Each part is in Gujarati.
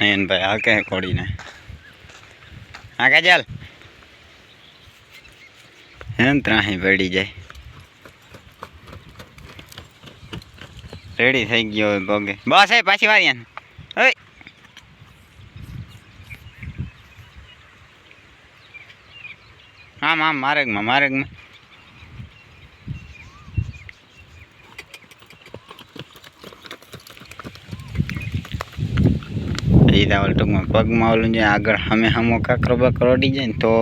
નયનભાઈ આ કે કોડીને આ કે ચાલ. એમ ત્રાહી પડી જાય. રેડી થઈ ગયો હોય પગે. બસ, એ પાછી વારી ઓય. આમ આમ માર્ગમાં માર્ગમાં એ દાવલ ટૂંકમાં પગમાં ઓલું જે આગળ સામે સામો કાકરો બાકરો અડી જાય ને તો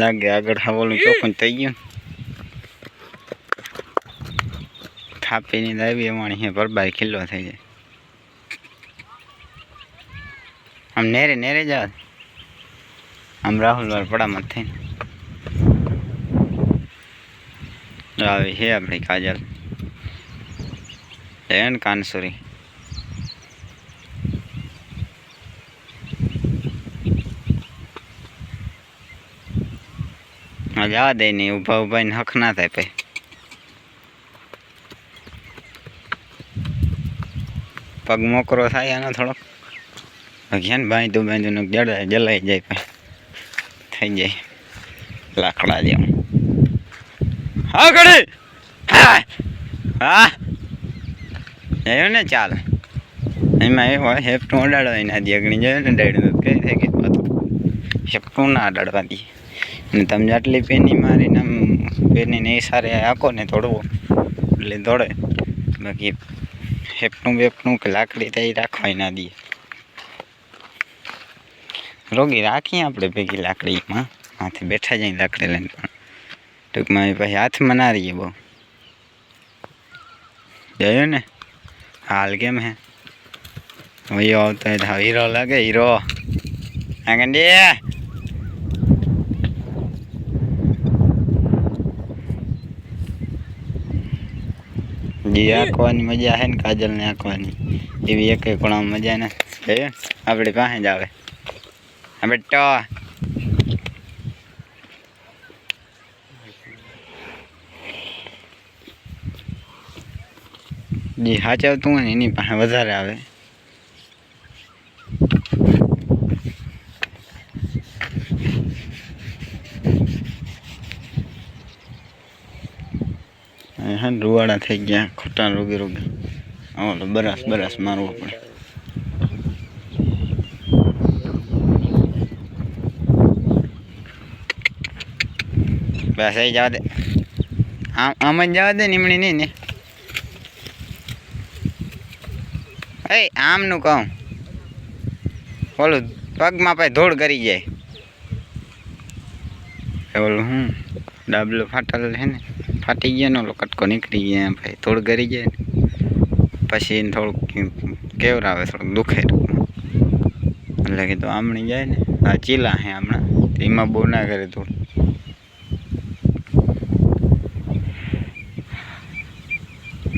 લાગે આગળ ઓલું ચોખ્ખું થઈ ગયું. થાપીની દાવી અમાણી હે પરબારી ખીલ્લો થઈ જાય. આમ નેરે નેરે જાવ આમ રાહુલ વાર પડામાં થઈને. આવી છે આપણી કાજલ. એન કાનસુરી. જવા દે નહીં ઊભા ઊભા ને હક ના થાય પછી પગ મોકરો થાય આનો થોડોક. ઘેન ભાઈ બાંધું ને જડાય જલાઈ જાય પછી થઈ જાય. લાકડા જેવું. હા ઘડી હા! જયો ને ચાલ. એમાં એ હોય, હેપટું અડાડવા ના દી અગણી જયો ને ડાયડું કઈ થઈ કે હેપટું ના અડાડવા દે ને તમે આટલી પેની મારીને આમ એ સારી આખો ને દોડવો એટલે દોડે. બાકી હેપનું બેપનું કે લાકડી થઈ રાખવાય ના દઈએ રોગી રાખીએ આપણે ભેગી લાકડીમાં. હાથે બેઠા જઈએ લાકડી લઈને પણ. ટૂંકમાં એ પછી હાથમાં ના બહુ. જયો ને? હાલ કેમ હે? વયો આવતો હીરો લાગે, હીરો. આગંડી જી આંકવાની મજા છે ને કાજલ ને આંકવાની એવી એક ખૂણામાં મજા ને જોયું આપણી પાસે જ આવે. હા બેટો. જી, હાચવતું હોય ને એની પાસે વધારે આવે હે ને રૂવાડા થઈ ગયા ખોટા રોગી રોગી. ઓલો બરાસ બરાસ મારવો પડે. બસ એ જવા દે. આમ આમ જવા દે નીમણી નહીં ને. એ, આમનું કહું. ઓલું પગમાં પાછી ધૂળ કરી જાય. ઓલું હું ડાબલો ફાટલ છે ને. ફાટી ગયા ને કટકો નીકળી ગયા ભાઈ. થોડું ગરી જાય પછી થોડુંક કેવરાવે, થોડુંક દુખે. એટલે કીધું, આમણી જાય ને. આ ચીલા હે હમણાં. એમાં બહુ ના કરે થોડું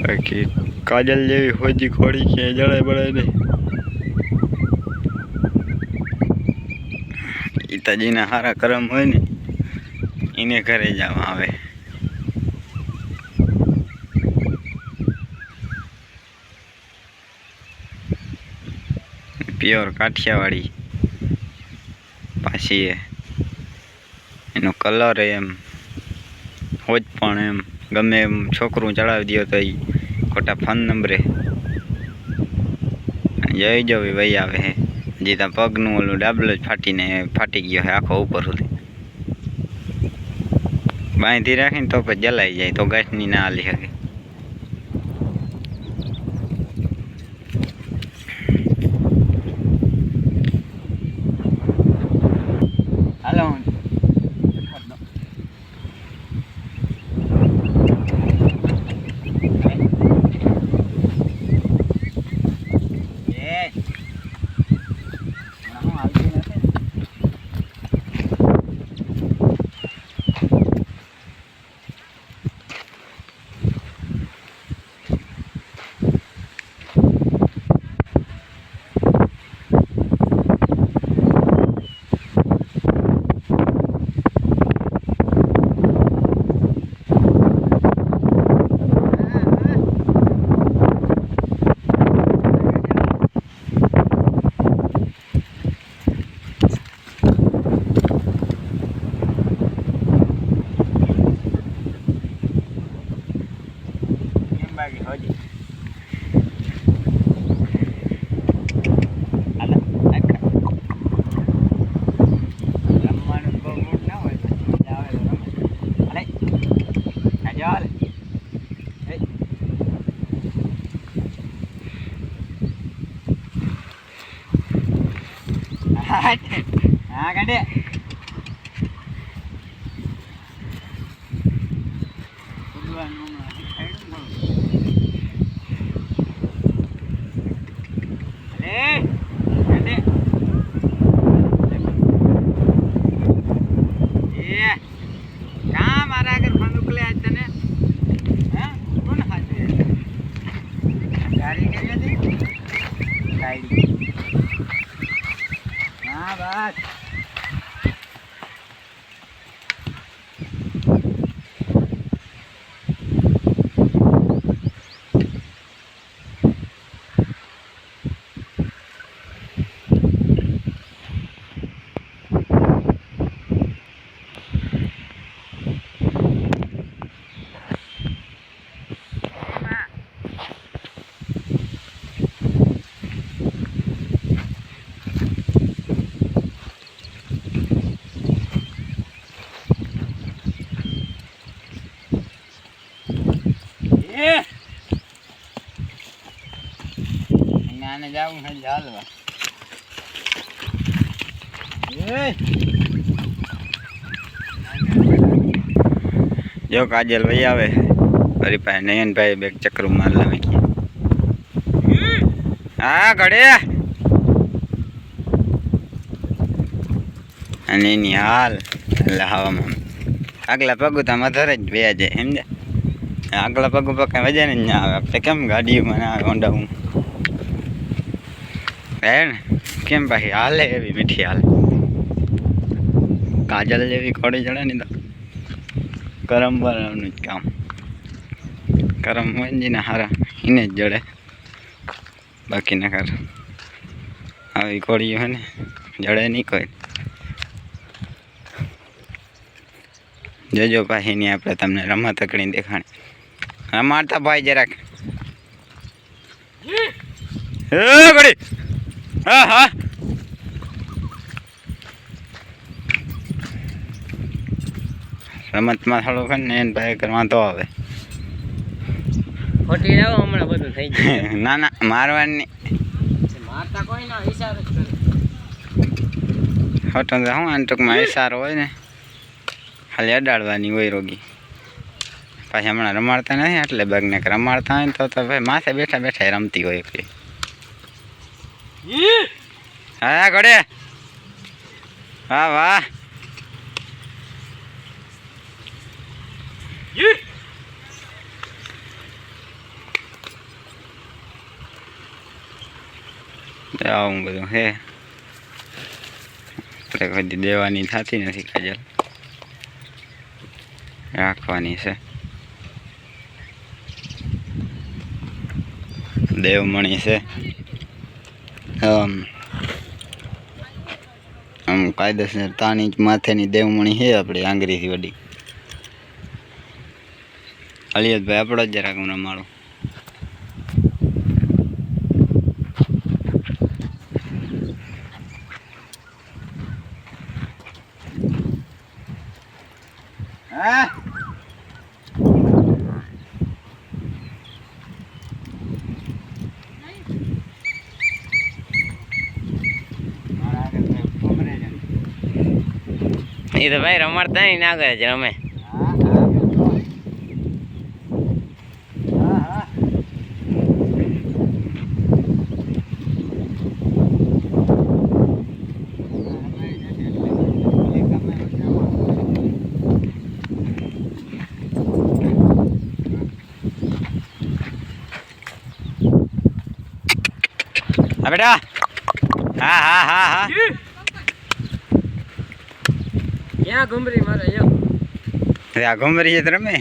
બાકી કાજલ જેવી હોજી ખોડી કે જળાય બળે નહીં. પિતાજીના સારા કરમ હોય ને, એને ઘરે જવા આવે. પ્યોર કાઠિયાવાડી. પાછી એનો કલર એમ. હોજ પણ એમ. ગમે એમ છોકરું ચડાવી દો તો એ ખોટા ફોન નંબરે. જઈ જવી ભાઈ આવે હે. હજી ત્યાં પગનું ઓલું ડાબલો જ ફાટીને ફાટી ગયો હે આખો ઉપર સુધી. બાંધી રાખીને તો પછી જલાઈ જાય તો ગાંઠની ના હાલી શકે હાલો એ હું આવતી નથી ને હા કાઢે મારા આગળ ફોન ઉકલે આજ તને હે કોણ હાચવે ગાડી કેવી હતી ગાડી હા બસ એ નાને જાવું હે હાલવા. જો કાજલ ભાઈ આવે. પાસે નયનભાઈ બે ચક્રું માર લાવી હા, ઘડે. અને એની હાલ. એટલે હવામાં આગલા પગ તો મધર જ બે જાય સમજે આગલા પગ ઉપર કઈ વજન જ ના આવે. આપણે કેમ ગાડીઓમાં ના આવે હોન્ડા હે ને કેમ ભાઈ? હાલે એવી મીઠી હાલ. કાજલ જેવી ખોડી ચડે ને તો કરમ બરમનું જ કામ. કરમ હોય ને હારા એને જ જડે. બાકી ના કર આવી કોળીઓ હોય ને, જડે નહીં કોઈ. જોજો ભાઈ ની આપણે તમને રમત અકડી દેખાણી. રમાડતા ભાઈ જરાક. ઘડી હા હા. રમતમાં થોડુંક છે ને એને ભાઈ કરવા તો આવે. ખોટી હમણાં બધું થઈ જાય ના ના મારવાની. મારતા કોઈ ના ઈશારો કરે. ખોટો તો હું આને ટૂંકમાં ઇશારો હોય ને. ખાલી અડાડવાની હોય રોગી. પાછી હમણાં રમાડતા નથી એટલે બગને રમાડતા હોય ને તો ભાઈ માથે બેઠા બેઠા રમતી હોય એકલી. હા ઘડે હા વાહ. આવું બધું હે. આપણે કોઈ દી દેવાની થતી નથી કાજલ રાખવાની છે. દેવમણી છે. આમ આમ કાયદેસર ત્રણ ઇંચ માથેની દેવમણી છે આપણી આંગળીથી વડી. અલિયતભાઈ આપણો જ જરાક હમણાં માળો હા એ તો ભાઈ રમાડતા નહીં ના કરે છે રમે. બેટા. હા હા હા હા. ક્યાં ઘુમરી મારે જો અરે આ ઘુમરી રમે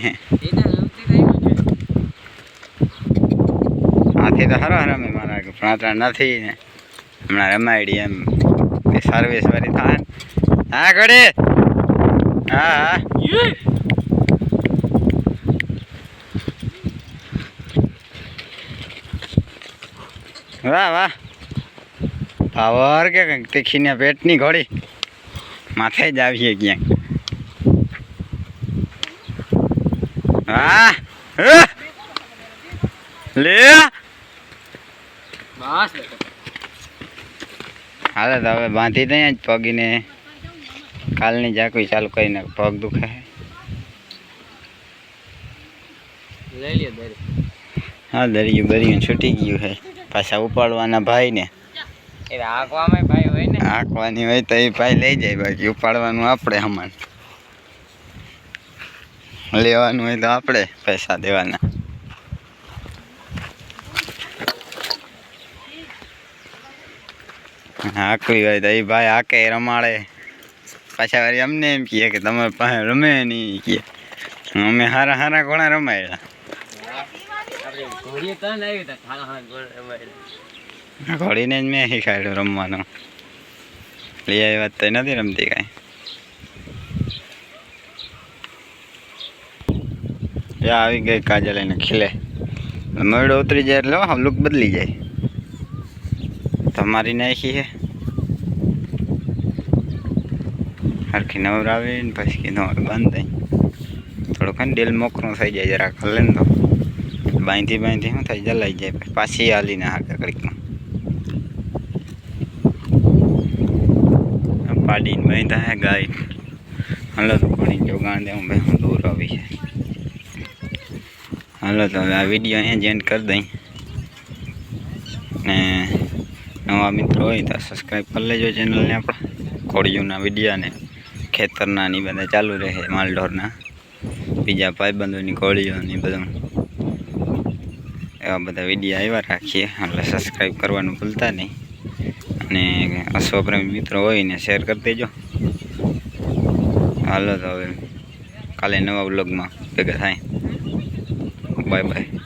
આથી તો હરો રમે મારા કે પણ અત્યારે નથી ને. હમણાં રમાડી એમ. સર્વિસ વાળી થાય હા ઘડી હા હા. વાહ વાહ. પાવર કે તીખીને પેટની ઘોડી માથે જ આવીએ ક્યાંક હા? લે? બસ. હાલે તો હવે બાંધી દઈએ જ પગીને. કાલની જાકવી ચાલુ કરીને પગ દુખે હા દરિયું બરિયું છૂટી ગયું છે. પાછા ઉપાડવાના ભાઈને. ભાઈ હોય ને. આંકવાની હોય તો એ ભાઈ લઈ જાય બાકી ઉપાડવાનું આપણે હમણાં. લેવાનું હોય તો આપણે પૈસા દેવાના. હાંકવી હોય તો એ ભાઈ હાકે રમાડે. પાછા વારી અમને એમ કહે કે તમારે પાસે રમે નહીં કહે. અમે હારા હારા ઘોડા રમાયેલા ઘોડીને જ મેં શીખાડ્યું રમવાનું. લઈ આવી વાત તો નથી રમતી કાંઈ. એ આવી ગઈ કાજલ એને ખીલે. મરડો ઉતરી જાય એટલે લુક બદલી જાય. તમારી નાખી છે હરખી નવરાવી ને પછી કીધું હવે બંધ થઈ. થોડુંક ને દિલ મોકરું થઈ જાય જરાક. હલે ને તો. બાંધી બાંધી શું થાય? જલાઈ જાય. પછી હાલીને હા ઘડીકમાં. પાડીને બાંધા હે ગાય હાલો તો પાણી જોગાણ દે, હું બે હું દૂર આવી છે. હાલો તો હવે આ વીડિયો અહીંયા જેન્ડ કરી દઈ. ને નવા મિત્રો હોય તો સબસ્ક્રાઈબ કરી લેજો ચેનલને આપણે કોળીઓના વિડીયાને ખેતરના ને બધા ચાલુ રહે માલઢોરના. બીજા ભાઈબંધોની કોળીઓની બધું. એવા બધા વીડિયો આવ્યા રાખીએ. એટલે સબસ્ક્રાઈબ કરવાનું ભૂલતા નહીં. અને અશ્વપ્રેમી મિત્રો હોય ને શેર કરી દેજો. હાલો તો હવે કાલે નવા બ્લોગમાં ભેગા થાય. Bye bye